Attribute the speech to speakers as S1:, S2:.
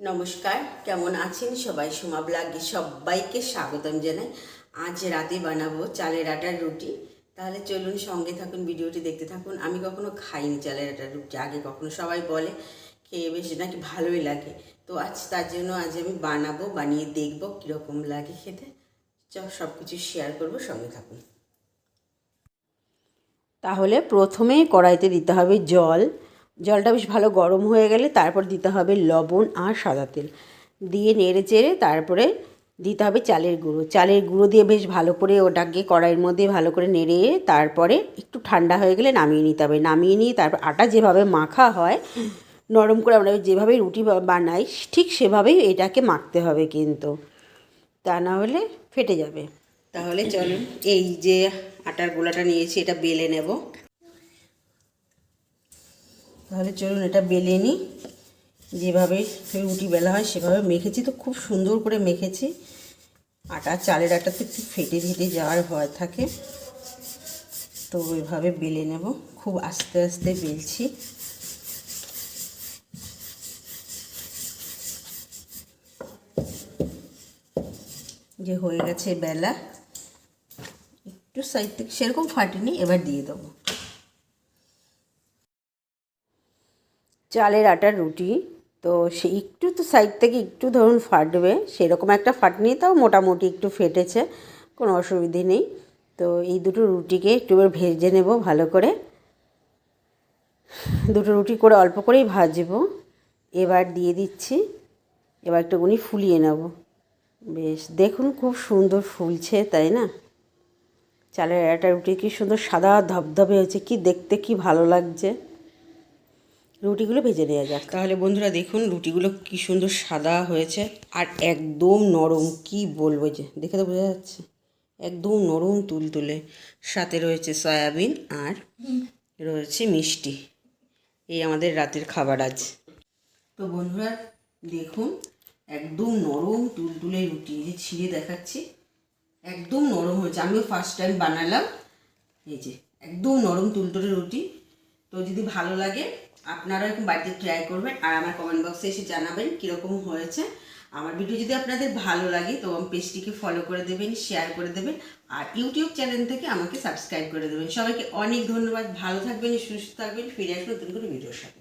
S1: নমস্কার, কেমন আছেন সবাই? সোমা ব্লাগে সবাইকে স্বাগতম জানাই। আজ রাতে বানাবো চালের আটার রুটি। তাহলে চলুন সঙ্গে থাকুন, ভিডিওটি দেখতে থাকুন। আমি কখনো খাইনি চালের আটার রুটি, আগে কখনো সবাই বলে, খেয়ে বেশ নাকি ভালোই লাগে। তো আজ তার জন্য আজ আমি বানাবো, বানিয়ে দেখব কীরকম লাগে খেতে। সব কিছু শেয়ার করব, সঙ্গে থাকুন। তাহলে প্রথমে কড়াইতে দিতে হবে জল। জলটা বেশ ভালো গরম হয়ে গেলে তারপর দিতে হবে লবণ আর সাদা তেল। দিয়ে নেড়ে চেড়ে তারপরে দিতে হবে চালের গুঁড়ো। চালের গুঁড়ো দিয়ে বেশ ভালো করে ওটাকে কড়াইয়ের মধ্যে ভালো করে নেড়ে তারপরে একটু ঠান্ডা হয়ে গেলে নামিয়ে নিতে হবে। নামিয়ে নিয়ে তারপর আটা যেভাবে মাখা হয়, নরম করে আমরা যেভাবে রুটি বানাই, ঠিক সেভাবেই এটাকে মাখতে হবে কিন্তু। তা না হলে ফেটে যাবে। তাহলে চলুন এই যে আটার গোলাটা নিয়েছি, এটা বেলে নেব। তাহলে চলুন এটা বেলে নিই। যেভাবে রুটি বেলা হয় সেভাবে মেখেছি তো, খুব সুন্দর করে মেখেছি। আটা, চালের আটাতে একটু ফেটে ফেটে যাওয়ার ভয় থাকে। তো ওইভাবে বেলে নেব। খুব আস্তে আস্তে বেলছি। যে হয়ে গেছে বেলা। একটু সাইড থেকে সেরকম ফাটেনি, এবার দিয়ে দেবো। চালের আটার রুটি। তো সে একটু তো সাইড থেকে একটু ধরুন ফাটবে, সেরকম একটা ফাটনি তাও মোটামুটি একটু ফেটেছে, কোনো অসুবিধে নেই। তো এই দুটো রুটিকে একটু ভেজে নেব ভালো করে। দুটো রুটি করে অল্প করেই ভাজবো। এবার দিয়ে দিচ্ছি, এবার একটুখানি ফুলিয়ে নেব। বেশ, দেখুন খুব সুন্দর ফুলছে, তাই না? চালের একটা রুটি কি সুন্দর সাদা ধবধবে হয়েছে, কি দেখতে কি ভালো লাগছে। রুটিগুলো ভেজে নেওয়া যাক। তাহলে বন্ধুরা দেখুন রুটিগুলো কি সুন্দর সাদা হয়েছে আর একদম নরম, কি বলব যে, দেখে তো বোঝা যাচ্ছে। একদম নরম তুলতুলে। সাথে রয়েছে সয়াবিন আর রয়েছে মিষ্টি। এই আমাদের রাতের খাবার আজ। তো বন্ধুরা দেখুন, একদম নরম তুলতুলে রুটি যে ছিঁড়ে দেখাচ্ছি। একদম নরম হয়েছে। আমিও ফার্স্ট টাইম বানালাম। এই যে, একদম নরম তুলতুলে রুটি। তো যদি ভালো লাগে আপনারা এরকম বাড়িতে ট্রাই করবেন আর আমার কমেন্ট বক্সে এসে জানাবেন কীরকম হয়েছে। আমার ভিডিও যদি আপনাদের ভালো লাগে, তো পেজটিকে ফলো করে দেবেন শেয়ার করে দেবেন আর ইউটিউব চ্যানেল থেকে আমাকে সাবস্ক্রাইব করে দেবেন। সবাইকে অনেক ধন্যবাদ। ভালো থাকবেন, সুস্থ থাকবেন। ফিরে আসবেন নতুন করে ভিডিওর সাথে।